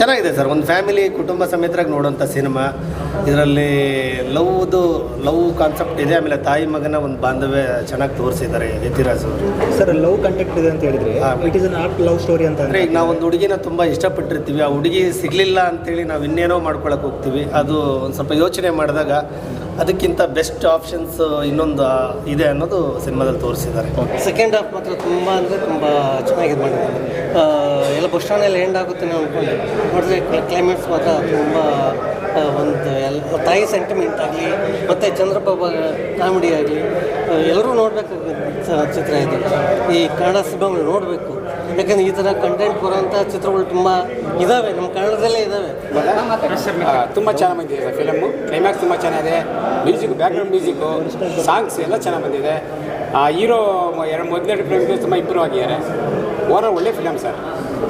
ಚೆನ್ನಾಗಿದೆ ಸರ್. ಒಂದು ಫ್ಯಾಮಿಲಿ ಕುಟುಂಬ ಸಮೇತರಾಗಿ ನೋಡುವಂಥ ಸಿನಿಮಾ ಇದರಲ್ಲಿ ಲವ್ದು ಲವ್ ಕಾನ್ಸೆಪ್ಟ್ ಇದೆ. ಆಮೇಲೆ ತಾಯಿ ಮಗನ ಒಂದು ಬಾಂಧವ್ಯ ಚೆನ್ನಾಗಿ ತೋರಿಸಿದ್ದಾರೆ ಯತಿರಾಜ್ ಅವರು. ಸರ್ ಲವ್ ಕಂಟೆಕ್ಟ್ ಇದೆ ಅಂತ ಹೇಳಿದ್ರೆ. It is an art love story ಅಂತ ಅಂದರೆ ಈಗ ನಾವು ಒಂದು ಹುಡುಗಿನ ತುಂಬ ಇಷ್ಟಪಟ್ಟಿರ್ತೀವಿ. ಆ ಹುಡುಗಿ ಸಿಗಲಿಲ್ಲ ಅಂತೇಳಿ ನಾವು ಇನ್ನೇನೋ ಮಾಡ್ಕೊಳಕ್ಕೆ ಹೋಗ್ತೀವಿ. ಅದು ಒಂದು ಸ್ವಲ್ಪ ಯೋಚನೆ ಮಾಡಿದಾಗ ಅದಕ್ಕಿಂತ ಬೆಸ್ಟ್ ಆಪ್ಷನ್ಸ್ ಇನ್ನೊಂದು ಇದೆ ಅನ್ನೋದು ಸಿನಿಮಾದಲ್ಲಿ ತೋರಿಸಿದ್ದಾರೆ. ಸೆಕೆಂಡ್ ಹಾಫ್ ಮಾತ್ರ ತುಂಬ ಅಂದರೆ ತುಂಬ ಚೆನ್ನಾಗಿದೆ ಮಾಡಿದ್ದಾರೆ ಎಲ್ಲ ಬಸ್ ಸ್ಟ್ಯಾಂಡಲ್ಲಿ ಎಂಡ್ ಆಗುತ್ತೆ ನಾವು ಅಂದ್ಕೊಂಡೆ ನೋಡಿದ್ರೆ ಕ್ಲೈಮೇಟ್ಸ್ ಮಾತ್ರ ತುಂಬ ಒಂದು ಎಲ್ಲ ತಾಯಿ ಸೆಂಟಿಮೆಂಟ್ ಆಗಲಿ, ಮತ್ತು ಚಂದ್ರಬಾಬು ಕಾಮಿಡಿ ಆಗಲಿ ಎಲ್ಲರೂ ನೋಡಬೇಕು ಚಿತ್ರ ಇದು. ಈ ಕನ್ನಡ ಸಿನಿಮಾಗಳು ನೋಡಬೇಕು. ಯಾಕಂದರೆ ಈ ಥರ ಕಂಟೆಂಟ್ ಬರೋಂಥ ಚಿತ್ರಗಳು ತುಂಬ ಇದ್ದಾವೆ ನಮ್ಮ ಕನ್ನಡದಲ್ಲೇ ಇದ್ದಾವೆ ತುಂಬ ಚೆನ್ನಾಗಿ ಬಂದಿದೆ ಫಿಲಮು ಕ್ಲೈಮ್ಯಾಕ್ಸ್ ತುಂಬ ಚೆನ್ನಾಗಿದೆ. ಮ್ಯೂಸಿಕ್ ಬ್ಯಾಕ್ಗ್ರೌಂಡ್ ಮ್ಯೂಸಿಕ್ಕು ಸಾಂಗ್ಸ್ ಎಲ್ಲ ಚೆನ್ನಾಗಿ ಬಂದಿದೆ. ಹೀರೋ ಎರಡು ಮೊದಲನೇ ಫಿಲಮ್ಗೆ ತುಂಬ ಇಂಪ್ರೂವ್ ಆಗಿದ್ದಾರೆ ಓರ ಒಳ್ಳೆ ಫಿಲಮ್ ಸರ್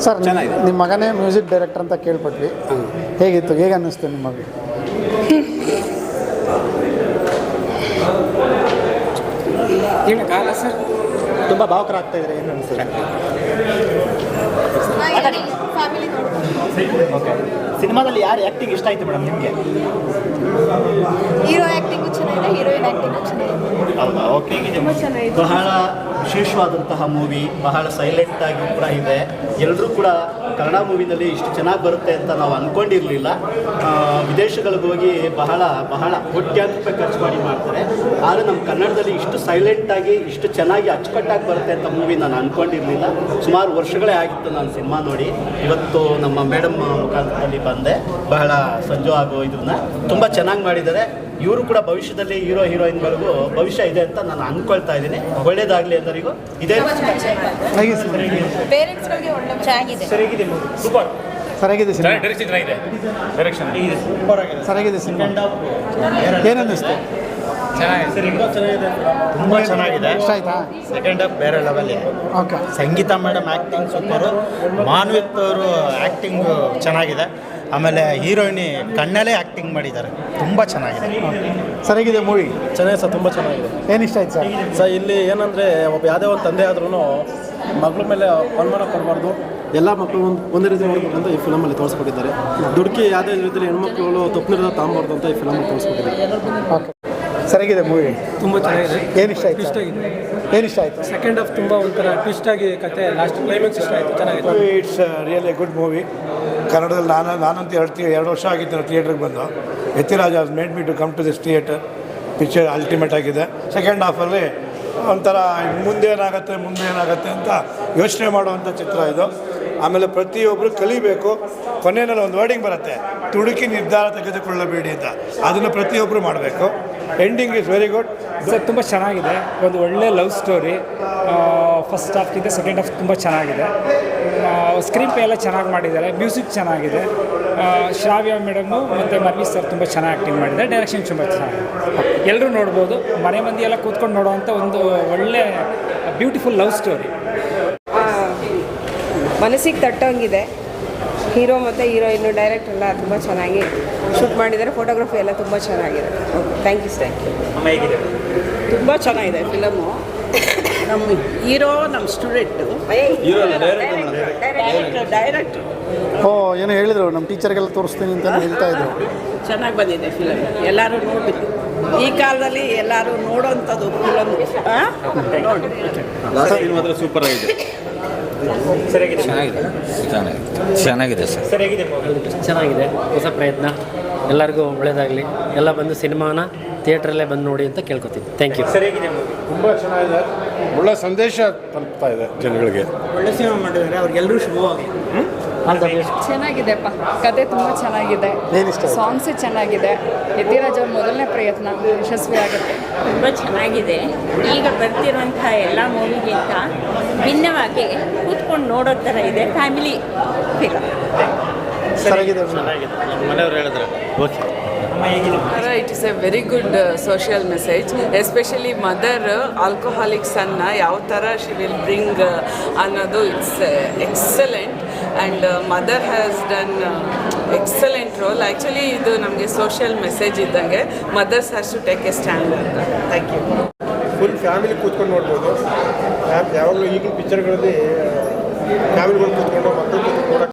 ಸರ್ ಚೆನ್ನಾಗಿದೆ. ನಿಮ್ಮ ಮಗನೇ ಮ್ಯೂಸಿಕ್ ಡೈರೆಕ್ಟರ್ ಅಂತ ಕೇಳ್ಪಟ್ವಿ. ಹೇಗಿತ್ತು ಹೇಗೆ ಅನ್ನಿಸ್ತು ನಿಮ್ಮ ಮಗ? ಕಾಲ ಸರ್ ತುಂಬ ಭಾವಕರಾಗ್ತಾ ಇದ್ದಾರೆ ಏನು ನೋಡ್ಬೋದು ಓಕೆ ಸಿನಿಮಾದಲ್ಲಿ ಯಾರು ಆ್ಯಕ್ಟಿಂಗ್ ಇಷ್ಟ ಆಯಿತು ಮೇಡಮ್ ನಿಮಗೆ? ಹೀರೋ ಆ್ಯಕ್ಟಿಂಗು ಚೆನ್ನಾಗಿದೆ ಹೀರೋಯಿನ್ ಆ್ಯಕ್ಟಿಂಗು ಚೆನ್ನಾಗಿದೆ. ಹೌದಾ? ಓಕೆ ಬಹಳ ವಿಶೇಷವಾದಂತಹ ಮೂವಿ ಬಹಳ ಸೈಲೆಂಟ್ ಆಗಿ ಕೂಡ ಇದೆ. ಎಲ್ಲರೂ ಕೂಡ ಕನ್ನಡ ಮೂವಿನಲ್ಲಿ ಇಷ್ಟು ಚೆನ್ನಾಗಿ ಬರುತ್ತೆ ಅಂತ ನಾವು ಅಂದ್ಕೊಂಡಿರಲಿಲ್ಲ ವಿದೇಶಗಳಿಗೆ ಹೋಗಿ ಬಹಳ ಬಹಳ ಕೋಟ್ಯಾಂತರ ರೂಪಾಯಿ ಖರ್ಚು ಮಾಡಿ ಮಾಡ್ತಾರೆ. ಆದರೆ ನಮ್ಮ ಕನ್ನಡದಲ್ಲಿ ಇಷ್ಟು ಸೈಲೆಂಟಾಗಿ ಇಷ್ಟು ಚೆನ್ನಾಗಿ ಅಚ್ಚುಕಟ್ಟಾಗಿ ಬರುತ್ತೆ ಅಂತ ಮೂವಿ ನಾನು ಅಂದ್ಕೊಂಡಿರಲಿಲ್ಲ ಸುಮಾರು ವರ್ಷಗಳೇ ಆಗಿತ್ತು ನಾನು ಸಿನಿಮಾ ನೋಡಿ. ಇವತ್ತು ನಮ್ಮ ಮೇಡಮ್ ಮುಖಾಂತರದಲ್ಲಿ ಬಂದೆ. ಬಹಳ ಸಂಜು ಆಗೋ ಇದನ್ನ ತುಂಬ ಚೆನ್ನಾಗಿ ಮಾಡಿದ್ದಾರೆ. ಇವರು ಕೂಡ ಭವಿಷ್ಯದಲ್ಲಿ ಹೀರೋ ಹೀರೋಯಿನ್ಗಳಿಗೂ ಭವಿಷ್ಯ ಇದೆ ಅಂತ ನಾನು ಅಂದ್ಕೊಳ್ತಾ ಇದ್ದೀನಿ. ಒಳ್ಳೇದಾಗಲಿ ಎಲ್ಲರಿಗೂ. ಇದೇ ಪೇರೆಂಟ್ಸ್ಗಳಿಗೆ ಒಳ್ಳೆ ಚೆನ್ನಾಗಿದೆ. ಸೂಪರ್ ಸರಿಯಾಗಿದೆ ಸಿನಿಮಾ? ಸರ್ ಸರಿಯಾಗಿದೆ ಸಿನಿಮಾ? ಏನನ್ನಿಸ್ತು ತುಂಬ ಚೆನ್ನಾಗಿದೆ. ಇಷ್ಟ ಆಯ್ತಾ? ಸೆಕೆಂಡ್ ಹಾಫ್ ಬೇರೆ level okay Sangeetha madam acting super. Manvith ಅವರು ಆ್ಯಕ್ಟಿಂಗು ಚೆನ್ನಾಗಿದೆ. ಆಮೇಲೆ ಹೀರೋಯಿನಿ ಕಣ್ಣಲ್ಲೇ ಆ್ಯಕ್ಟಿಂಗ್ ಮಾಡಿದ್ದಾರೆ. ತುಂಬ ಚೆನ್ನಾಗಿದೆ. ಸರಿಯಾಗಿದೆ ಮೂವಿ ಚೆನ್ನಾಗಿದೆ ಸರ್ ತುಂಬ ಚೆನ್ನಾಗಿದೆ. ಏನು ಇಷ್ಟ ಆಯ್ತು ಸರ್? ಸರ್ ಇಲ್ಲಿ ಏನಂದರೆ ಒಬ್ಬ ಯಾವುದೇ ಒಂದು ತಂದೆ ಆದ್ರೂ ಮಗಳ ಮೇಲೆ ಅನುಮಾನ ಕೊಡಬಾರ್ದು. ಎಲ್ಲ ಮಕ್ಕಳು ಒಂದು ಒಂದೇ ರೀತಿ ನೋಡ್ಬೇಕು ಅಂತ ಈ ಫಿಲಮಲ್ಲಿ ತೋರಿಸ್ಕೊಟ್ಟಿದ್ದಾರೆ. ದುಡುಕಿ ಯಾವುದೇ ರೀತಿಯಲ್ಲಿ ಹೆಣ್ಮಕ್ಳುಗಳು ತಪ್ಪು ನಿರ್ಧಾರ ತಗೊಂಬಾರ್ದು ಅಂತ ಈ ಫಿಲಮಲ್ಲಿ ತೋರಿಸ್ಕೊಟ್ಟಿದ್ದಾರೆ. ಸರಿಗಿದೆ ಸರ್ ಮೂವಿ ತುಂಬ ಚೆನ್ನಾಗಿದೆ. ಏನು ಇಷ್ಟ ಆಯ್ತು ಇಷ್ಟ ಆಗಿದೆ. ಏನು ಇಷ್ಟ ಆಯ್ತು? ಸೆಕೆಂಡ್ ಹಾಫ್ ತುಂಬ ಒಂಥರ ಟ್ವಿಸ್ಟ್ ಆಗಿ ಕತೆ ಲಾಸ್ಟ್ ಕ್ಲೈಮ್ಯಾಕ್ಸ್ ಇಷ್ಟ ಆಯಿತು ಚೆನ್ನಾಗಿದೆ. ಇಟ್ಸ್ ರಿಯಲಿ ಗುಡ್ ಮೂವಿ ಕನ್ನಡದಲ್ಲಿ ನಾನು ನಾನಂತೂ ಹೇಳ್ತೀನಿ ಎರಡು ವರ್ಷ ಆಗಿತ್ತು ನಾನು ಥಿಯೇಟ್ರಿಗೆ ಬಂದು. Yathiraj as made me to come to this theatre picture ultimate ಆಗಿದೆ. ಸೆಕೆಂಡ್ ಹಾಫಲ್ಲಿ ಒಂಥರ ಮುಂದೆ ಏನಾಗುತ್ತೆ ಮುಂದೆ ಏನಾಗುತ್ತೆ ಅಂತ ಯೋಚನೆ ಮಾಡುವಂಥ ಚಿತ್ರ ಇದು. ಆಮೇಲೆ ಪ್ರತಿಯೊಬ್ಬರು ಕಲಿಬೇಕು. ಕೊನೆಯಲ್ಲಿ ಒಂದು ವರ್ಡಿಂಗ್ ಬರುತ್ತೆ. ತುಡುಕಿ ನಿರ್ಧಾರ ತೆಗೆದುಕೊಳ್ಳಬೇಡಿ ಅಂತ. ಅದನ್ನು ಪ್ರತಿಯೊಬ್ಬರು ಮಾಡಬೇಕು. Ending is very good sir ತುಂಬ ಚೆನ್ನಾಗಿದೆ. ಒಂದು ಒಳ್ಳೆ ಲವ್ ಸ್ಟೋರಿ ಫಸ್ಟ್ ಹಾಫ್ಗಿಂತ ಸೆಕೆಂಡ್ ಹಾಫ್ ತುಂಬ ಚೆನ್ನಾಗಿದೆ. ಸ್ಕ್ರೀನ್ ಪೇ ಎಲ್ಲ ಚೆನ್ನಾಗಿ ಮಾಡಿದ್ದಾರೆ ಮ್ಯೂಸಿಕ್ ಚೆನ್ನಾಗಿದೆ. ಶ್ರಾವ್ಯ ಮೇಡಮು ಮತ್ತು ಮರ್ಮಿ ಸರ್ ತುಂಬ ಚೆನ್ನಾಗಿ ಆ್ಯಕ್ಟಿಂಗ್ ಮಾಡಿದ್ದಾರೆ ಡೈರೆಕ್ಷನ್ ತುಂಬ ಚೆನ್ನಾಗಿದೆ. ಎಲ್ಲರೂ ನೋಡ್ಬೋದು ಮನೆ ಮಂದಿ ಎಲ್ಲ ಕೂತ್ಕೊಂಡು ನೋಡುವಂಥ ಒಂದು ಒಳ್ಳೆ ಬ್ಯೂಟಿಫುಲ್ ಲವ್ ಸ್ಟೋರಿ. ಮನಸ್ಸಿಗೆ ತಟ್ಟೋಂಗಿದೆ. ಹೀರೋ ಮತ್ತು ಹೀರೋಯಿನ್ನು ಡೈರೆಕ್ಟ್ ಎಲ್ಲ ತುಂಬ ಚೆನ್ನಾಗಿ ಶೂಟ್ ಮಾಡಿದ್ದಾರೆ ಫೋಟೋಗ್ರಫಿ ಎಲ್ಲ ತುಂಬ ಚೆನ್ನಾಗಿದೆ. ಥ್ಯಾಂಕ್ ಯು ಥ್ಯಾಂಕ್ ಯು ತುಂಬ ಚೆನ್ನಾಗಿದೆ ಫಿಲಮು ನಮ್ಮ ಹೀರೋ ನಮ್ಮ ಸ್ಟೂಡೆಂಟು. ಡೈರೆಕ್ಟ್ರು ಓ ಏನೋ ಹೇಳಿದ್ರು ನಮ್ಮ ಟೀಚರ್ಗೆಲ್ಲ ತೋರಿಸ್ತೀನಿ ಅಂತ ಹೇಳ್ತಾ ಇದ್ರು. ಚೆನ್ನಾಗಿ ಬಂದಿದೆ ಫಿಲಮ್ ಎಲ್ಲರೂ ನೋಡಿದ್ರು ಈ ಕಾಲದಲ್ಲಿ ಎಲ್ಲರೂ ನೋಡೋಂಥದ್ದು ಫಿಲಮ್ ನೋಡಿ ಮಾತ್ರ ಸೂಪರ್ ಆಗಿದೆ. ಚೆನ್ನಾಗಿದೆ. ಚೆನ್ನಾಗಿದೆ. ಸರ್ ಸರ್ ಚೆನ್ನಾಗಿದೆ. ಹೊಸ ಪ್ರಯತ್ನ. ಎಲ್ಲರಿಗೂ ಒಳ್ಳೇದಾಗಲಿ. ಎಲ್ಲ ಬಂದು ಸಿನಿಮಾನ ಥಿಯೇಟ್ರಲ್ಲೇ ಬಂದು ನೋಡಿ ಅಂತ ಕೇಳ್ಕೊತೀನಿ ಥ್ಯಾಂಕ್ ಯು ತುಂಬ ಚೆನ್ನಾಗಿದೆ. ಒಳ್ಳೆ ಸಂದೇಶ ತಲುಪ್ತಾ ಇದೆ ಜನಗಳಿಗೆ. ಒಳ್ಳೆ ಸಿನಿಮಾ ಮಾಡಿದ್ದಾರೆ. ಅವ್ರಿಗೆಲ್ಲರೂ ಶುಭವಾಗಿ ಚೆನ್ನಾಗಿದೆಪ್ಪ. ಕತೆ ತುಂಬ ಚೆನ್ನಾಗಿದೆ. ಸಾಂಗ್ಸ್ ಚೆನ್ನಾಗಿದೆ. ಯತಿರಾಜ್ ಅವ್ರ ಮೊದಲನೇ ಪ್ರಯತ್ನ ಯಶಸ್ವಿ ಆಗುತ್ತೆ. ತುಂಬ ಚೆನ್ನಾಗಿದೆ. ಈಗ ಬರ್ತಿರುವಂತಹ ಎಲ್ಲ ಮೂವಿಗಿಂತ ಭಿನ್ನವಾಗಿ ಕೂತ್ಕೊಂಡು ನೋಡೋ ಥರ ಇದೆ. ಫ್ಯಾಮಿಲಿ ಫಿಲಮ್ ಮನೆಯವ್ರು ಹೇಳಿದ್ರೆ. Okay it is a very good social message especially mother ಆಲ್ಕೋಹಾಲಿಕ್ಸನ್ನು ಯಾವ ಥರ ಶಿ ವಿಲ್ ಬ್ರಿಂಗ್ ಅನ್ನೋದು it's excellent and mother has done excellent role actually ಇದು ನಮಗೆ ಸೋಷಿಯಲ್ ಮೆಸೇಜ್ ಇದ್ದಂಗೆ mothers has to take a stand ಅಂತ thank you full family ಕೂತ್ಕೊಂಡು ನೋಡ್ಬೋದು. ಯಾವಾಗಲೂ ಈಗಿನ ಪಿಕ್ಚರ್ಗಳಲ್ಲಿ ಫ್ಯಾಮಿಲಿಗಳು ಕೂತ್ಕೊಂಡು ಮಕ್ಕಳು ಕೂತ್ಕೊಂಡು